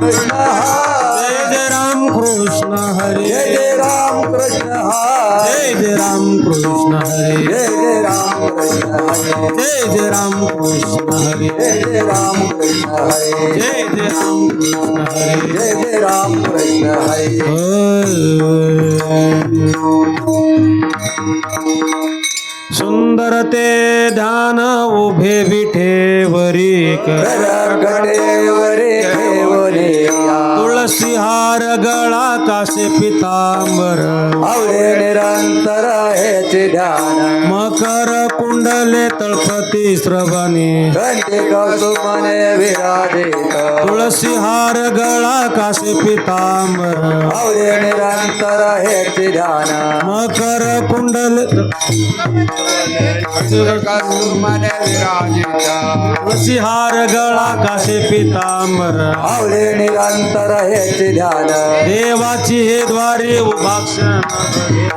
कृष्ण हरे जय राम कृष्ण हरे जय राम कृष्ण हरे जय राम कृष्ण हरे जय राम कृष्ण हरे जय राम कृष्ण हरे। जय राम कृष्ण हरे जय राम कृष्ण हरे जय राम कृष्ण हरे सुंदर ध्यान उभे विठेवरी कर गळा कासे पितांबर. आवडे निरंतर ध्यान. मकर कुंडले तळपती कसुमने विराजित तुळसी हार गळा कासे पितांबर। निरंतर हेचे ध्यान। मकर कुंडल। तुळसी हार गळा कासे पितांबर। आवडे निरंतर हेचे ध्यान। देवाची हे द्वारे उभाक्षण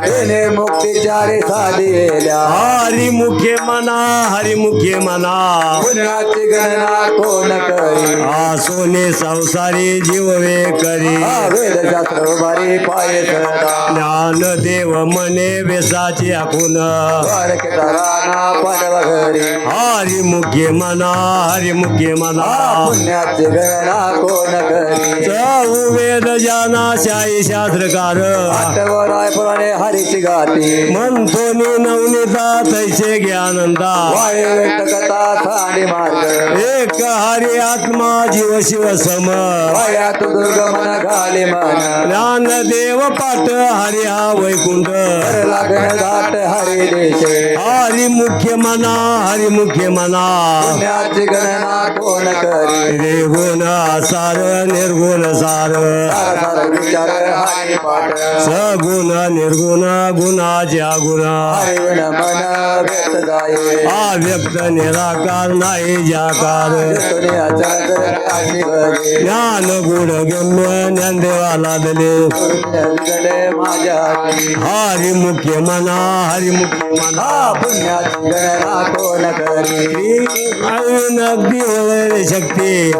तेने मुक्तीचारी साधिल्या हरिमुखे मना हरिमुखे मना पुण्याची गणना कोण करी? सोने संसारी जीववे करी. हा वेदशास्त्र बारी पाय ज्ञान देव मने वेसाची आखून. घरी. हरिमुखे मना हरिमुखे मना हा पुण्याची गणना कोण करी? वेद जाना शाही शास्त्रकार. आठवराय पुराणे हरीची गाती. म्हणतो नवनीता तैसे ज्ञानंदा ये एक हरी आत्मा जीव शिव सम वायात दुर्गमन घाली मन. ज्ञान देव पाठ हरी हा वैकुंठ. लागण घाट हरी देशे. हरी मुख्य मना हरी मुख्य मना. पुण्याची गणना कोण करी? निर्गुण सार निर्गुण सार. विचार हरी पाठ. सगुण निर्गुण गुण हरी विण मन व्यक्त जाये. अव्यक्त निराकार नाही जाकार ज्ञान गम्य ज्ञानदेवाला दिले. हरी मुख्य मना हरी मुख्य मना. पुण्याची गणना कोण करी अजून अगदी वगैरे शक्ती.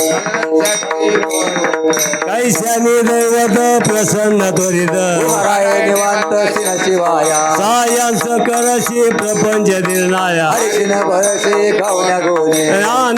कैशानी दैवत प्रसन्न त्वरित निवांत शिन शिवाया सायांस करशी प्रपंच निर्णाया ज्ञान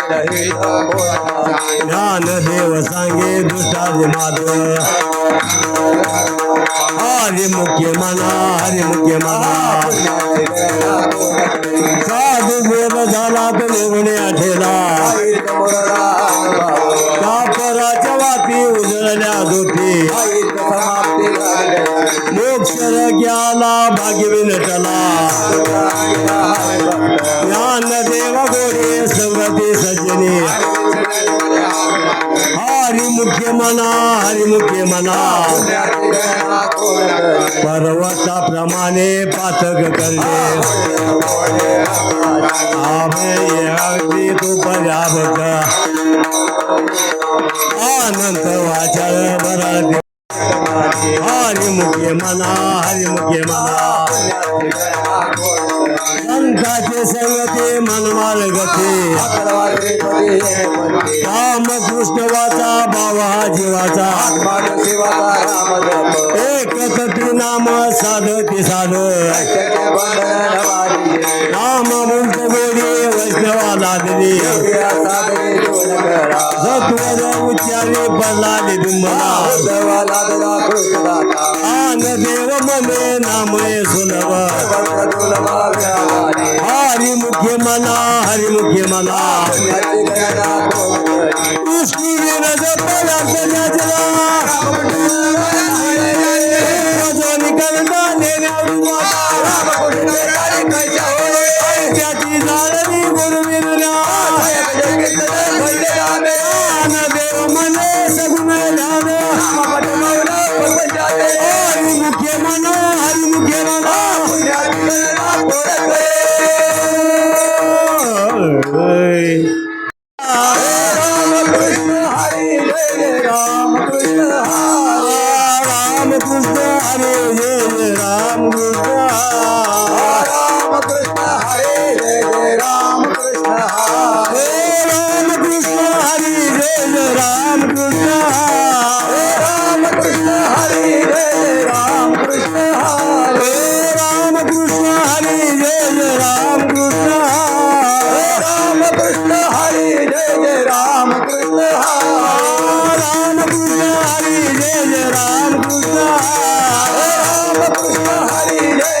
ज्ञान देव सांगे दुष्टाचे माधव हरी मुख्य मना हरी मुख्य मना हरी मुख्य मना हरी मुख्य मना पर्वताप्रमाणे पातक करले आमे अगदी तू पर्यावत अनंत वाचाळ बरा हरी मुख्य मना हरी राम कृष्ण वाचा बावा जीवाचा. एक तटी नाम साधती साध. नाम मुक्त गोरी वैष्णवाला दिली. सत्वर उच्चारी पडला दुंबला आन देव मने नामये सुनव हरि मुख्य मना हरि मुख्य मना विरज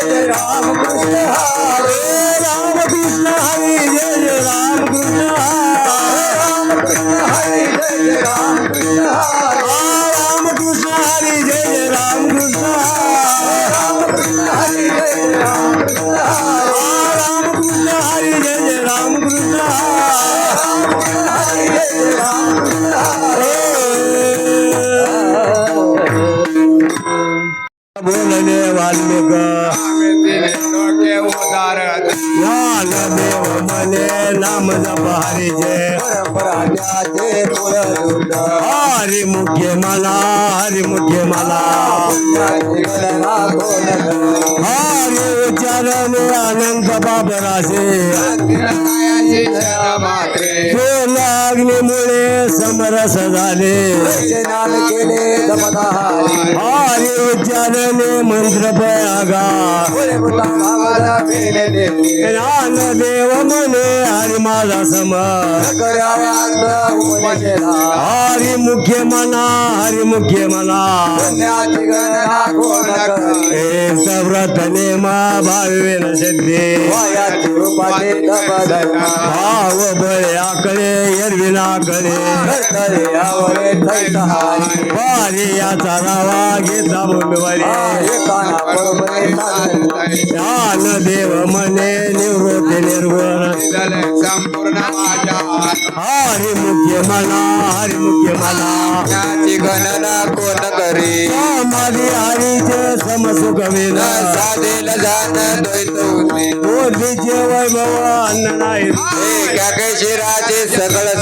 जय जय राम कृष्ण हरे राम कृष्ण हरी जय जय राम कृष्ण राम कृष्ण हरे जय जय राम कृष्ण हरे राम कृष्ण हरी जय जय राम कृष्ण राम कृष्ण हरे जय जय राम कृष्ण हरे राम कृष्ण हरी जय जय राम कृष्ण राम कृष्ण हरे जय जय राम कृष्ण हरे बोलले वाल्मिक ज्ञान मने नाम जप हरी जय। परंपराचे कुळ शुद्ध हरी मुख्य मला। हरी मुख्य मला? हरी उच्चारणे अनंत बाबरासे केला अग्नीमुळे समरस झाले. स्नान केले जपदाहारी हरी उच्चारणे मंत्र केले देवी. ज्ञान देव मने हरी माझा सम हरी मुख्य मना हरी मुख्य एक व्रत नेमा रूपाचे तपदना भाव बळे आकडे एरविना तरे आवरे थैसहारी वारी याचा रावा घेता ज्ञान देव मने निवृत्ती निर्गुण संपूर्ण हरी मुख्य मला हरी मुख्य मला। पुण्याची गणना कोण करे? समाधी हरीचे समसुख विना। साधेल जाण द्वैत होते वैभव अन्न नाही। सकळ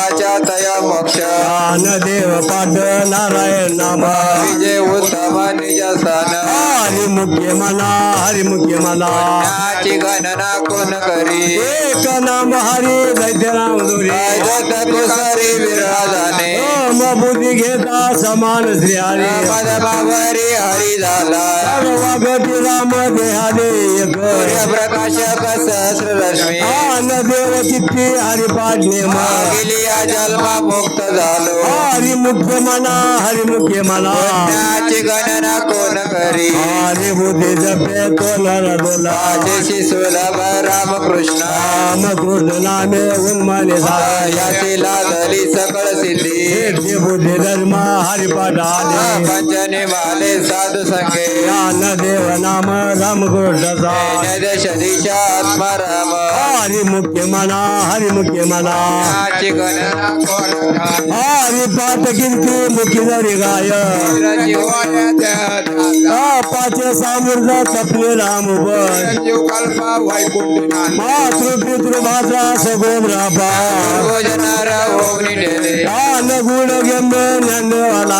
देवाच्या तया मोक्ष ज्ञान देव पाठ नारायण नाम विजय उत्तम निज स्थान हरी मुख्य मना हरी मुख्य मना पुण्याची गणना कोण करी? एक नाम हरी दैत्य नाम दुरी। जत कुसरी विराजाने बुद्धी घेता समान श्री हरी मद बाबरी हरी झाला सर्वगती राम देहादे एक। सूर्य प्रकाशक सहस्र रश्मी आन देव चित्ती हरी पाठ नेम। गेली या जन्मा मुक्त झालो। हरी मुख्य मना हरी मुख्य मना गणना कोण करी? हरी बुद्धि जपे तो नर दुला जय सुलभ राम कृष्ण राम कृष्ण नामे उन्मन याशिला दली सकल सिद्धि बुद्धि धर्मा हरिपदाने पंचनिवा वाले साध सके ज्ञान देव नाम राम गुडसा हरि मुख्य मना हरि मुख्य मना हरि पात कीर्ति मुख्य दरी गाय। पाच सामृद तपले राम मातृ पितृ सगोम गुण गेम नंद वाला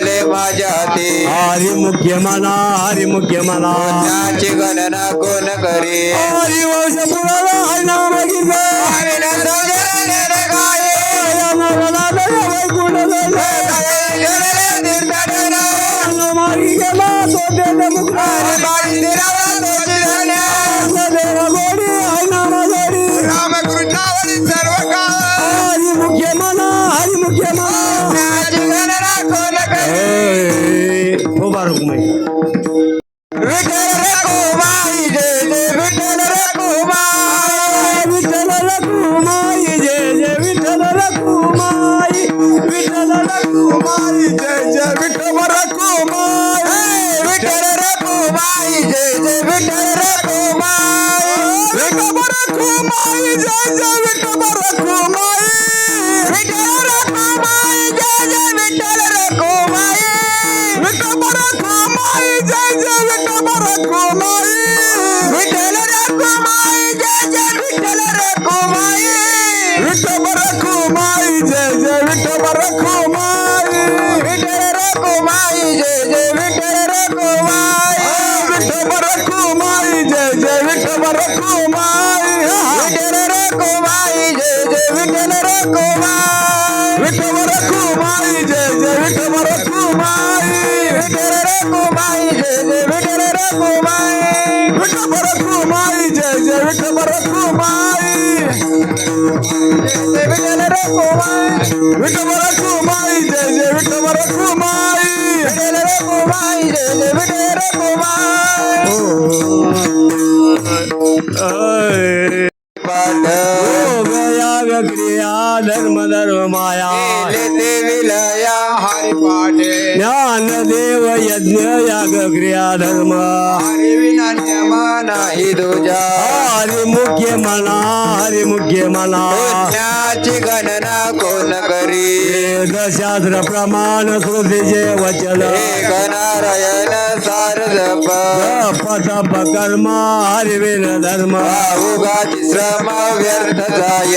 माझ्या हाती हरी मुख्य मना हरी मुख्य मना पुण्याची गणना कोण करी हरी वंश पुराला हाय नाम गीत मारी गेला तो देव मुक्ता देव गोडी हाय नाम गोडी रामकृष्ण विकबर खुमाई विकबर खुमाई जय जय विकबर खुमाई विकबर खुमाई जय जय विकबर खुमाई विकबर खुमाई जय जय विकबर खुमाई विकबर खुमाई जय जय विकबर खुमाई विकबर खुमाई जय जय विकबर खुमाई विकबर खुमाई जय जय विकबर खुमाई खबर रखो माई जय जय खबर रखो माई विठल रखो माई जय जय विठल रखो माई विठल रखो माई जय जय विठल रखो माई विठल रखो माई जय जय विठल रखो माई विठल माई जय जय विठल रखो माई विठल रखो माई विठल रखो माई जय जय विठल रखो माई তোমায় রে দেবকে রে তোমায় गया व्यक्रिया धर्म धर्म माया देव यज्ञ याग क्रिया धर्म. हरी विना नियमा नाही तुझ्या हरि मुख्य म्हणा हरि मुख्य म्हणा पुण्याची गणना कोण करी? वेदशास्त्र प्रमाण श्रुतीचे वचन. सार जप। जप तप कर्म हरिवेन धर्म। उगाची श्रम व्यर्थ जाय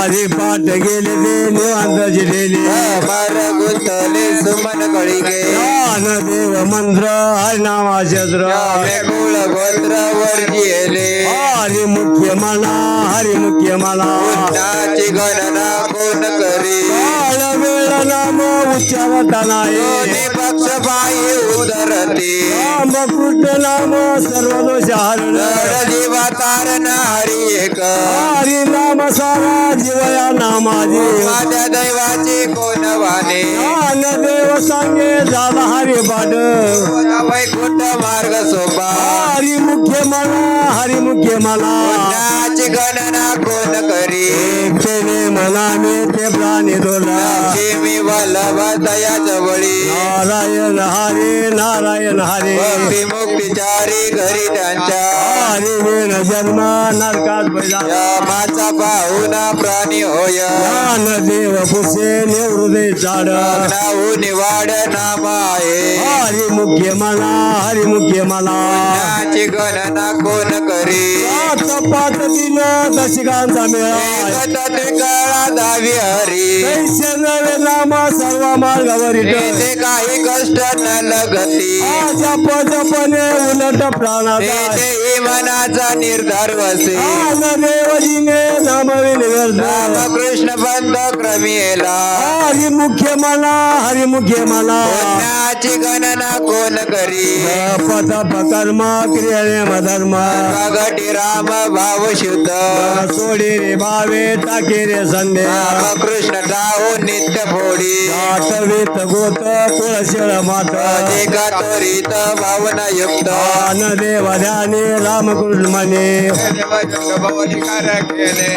हरि पाठ गेले ते निवांत जिलेले। मर गुंतले सुमन कळिगे ज्ञान देव मंत्र हरिनामा शस्त्र कुळ गोत्र वर्जिले हरि मुख्य म्हणा हरि मुख्य पुण्याची गणना कोण करी? काळ नाम उच्चारताना दोन्ही पक्ष पायी उदरती. राम कृष्ण नाम सर्व दोष हरण जड जीवा तारण हरी एक. हरि नाम सारा जीवया नामाजी. माझ्या दैवाची कोण वाणे ज्ञान देव सांगे झाला हरि पाठ वैकुंठ मार्ग सोपा. हरि मुख्य म्हणा हरि मुख्य पुण्याची गणना कोण करी. म्हणा मी ते प्राणी दोला. लक्ष्मी वल्लभ दया जवळी. नारायण हरे नारायण हरे. भक्ती मुक्तीचारी घरी त्यांच्या. हरि जन्म नरकात बैला. माचा पाहुन प्राणी होय. ज्ञान देव पुसे निवृदे झाड नाऊ निवाड नाम आहे. हरि मुख्य म्हणा हरि मुख्य पुण्याची गणना कोण करी? पाच दिन दशिकांचा मेळा त्रिकाळा दावी हरी. कैसे नवे नाम सर्व मार्गावर तेथे काही कष्ट न लगती जप जपने उलट प्राणाचा. मनाचा निर्धार वसे. देवजीने नामविन व्यर्थ रामकृष्ण बंध क्रमिला हरि मुख्य म्हणा हरि मुख्य म्हणा पुण्याची गणना कोण करी? पद कर्म क्रिये धर्म प्रगटी राम भाव शुद्ध. सोडी रे भावे टाके रे संदेह रामकृष्ण टाहो नित्य आठवीत गोत मात. त्वरित भावना युक्त. आन देव ध्याने रामकृष्ण म्हणे.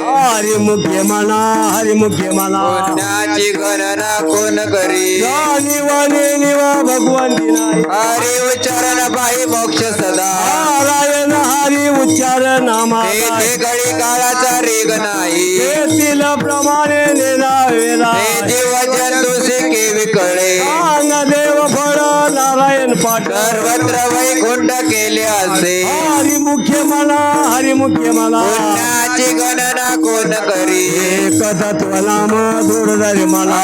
हरि मुख्य म्हणा हरि मुख्य म्हणा पुण्याची गणना कोण करी? वाणी निवा भगवंती नाही हरी उच्चारण पायी मोक्ष सदा. नारायण हरी उच्चार नामा. घडी काळाचा रेग नाही. तेथील प्रमाणे नेनावेला ते जीव तुझे केवी कळे अंग देव फळ नारायण पाठ. सर्वत्र वैकुंठ केले असे. हरिमुख्य मला हरिमुख्य मला. गणना कोण करी। तत्व नाम धुडधरी म्हणा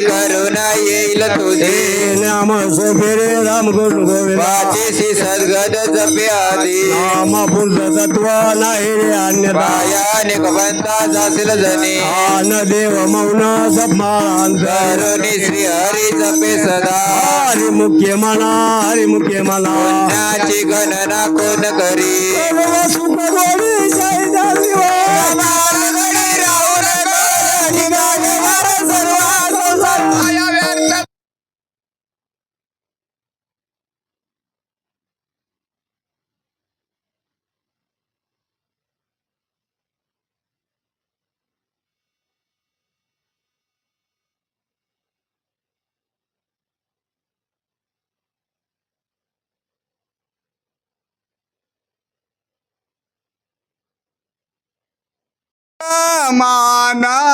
करुणा येईल तुझे। नाम सोपेरे राम कृष्ण गोविंद। वाचेसी सद्गद जपे नाम पुरुष तत्व नाही रे अन्यथा। पायाने कबंता जासील जने। आन देव मौन सप्मांतर करुणी श्री हरी जपे सदा। हरि मुख्य म्हणा हरि मुख्य पुण्याची गणना कोण करी? सुख गोडी जय माना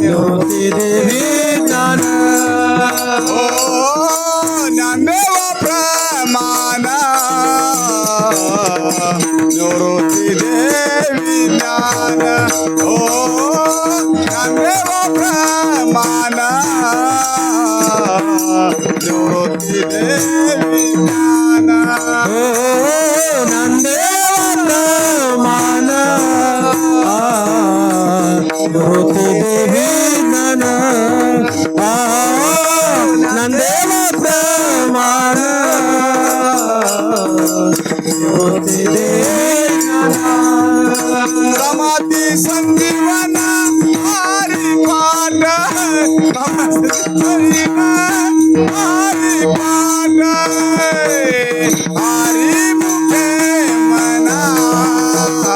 তীরে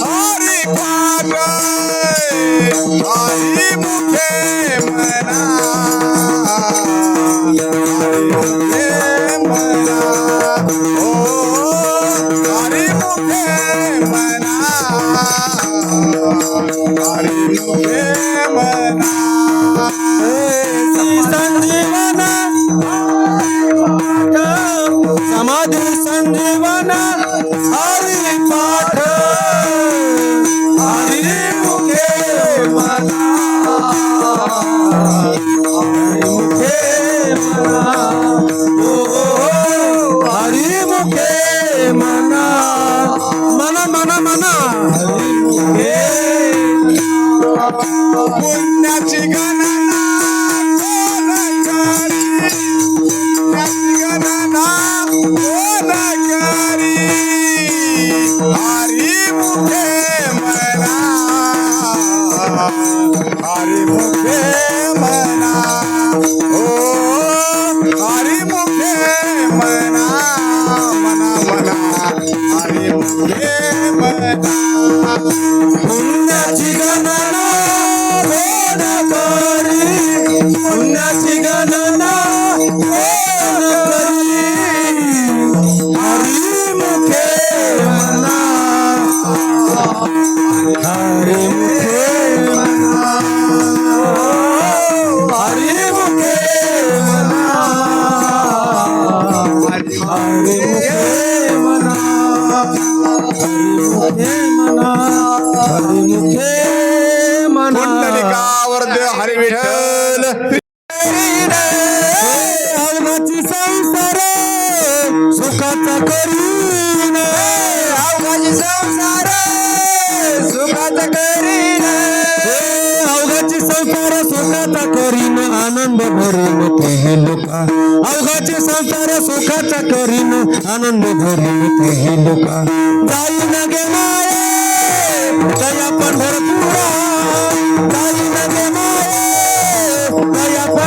Hari yeah. I'm okay. Vitthal संसार सुखाचा करीन. अवघाची संसार सुखाचा करीन. अवघाची संसार सुखाचा करीन. आनंद भरीन ते लोका. अवघाचे संसार सुखाचा करीन. आनंद भरीन ते लोका. जाईन गे माये दया पण जाईन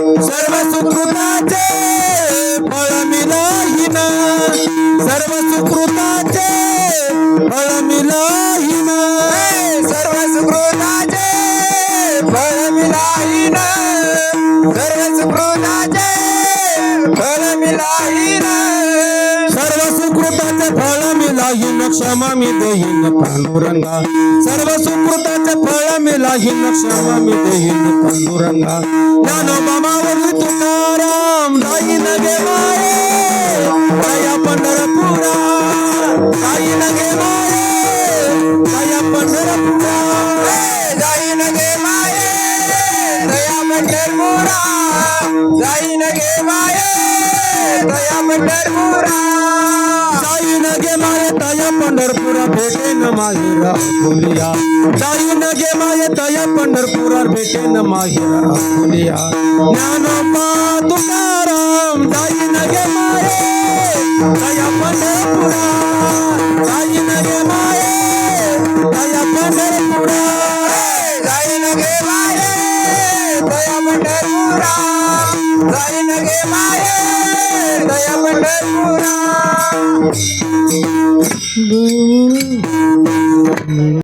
सर्व सुकृताचे फळ मिलाहीन. सर्व सुकृताचे फळ मिलाहीन. क्षमा मी देहीन पांडुरंगा। सर्व सुकृताचे फळ मिलाहीन क्षमा मी देहीन पांडुरंगा। ज्ञानोबा मावली तुकाराम जाईन गे माये दया पंढरपुरा जाईन गे माये दया पंढरपुरा जाईन गे माये दया पंढरपुरा जाईन गे माये दया पंढरपुरा। नगे माये तया पंडरपुर भेटे न माहिरा फुलिया जाई नगे माये तया पंडरपुर भेटे न माहिरा फुलिया ज्ञानो पा तुकाराम जाई नगे माये तया पंडरपुरा जाई नगे माये तया पंडरपुरा जाई नगे माये तया पंडरपुरा Thank you.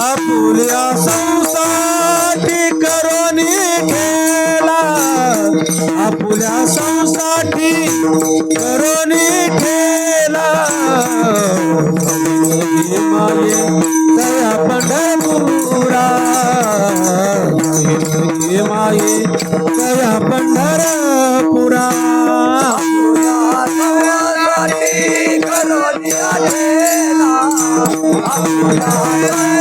आपुल्या संसाठी करोनी ठेला आपुल्या संसाठी करोनी ठेला माये Bye.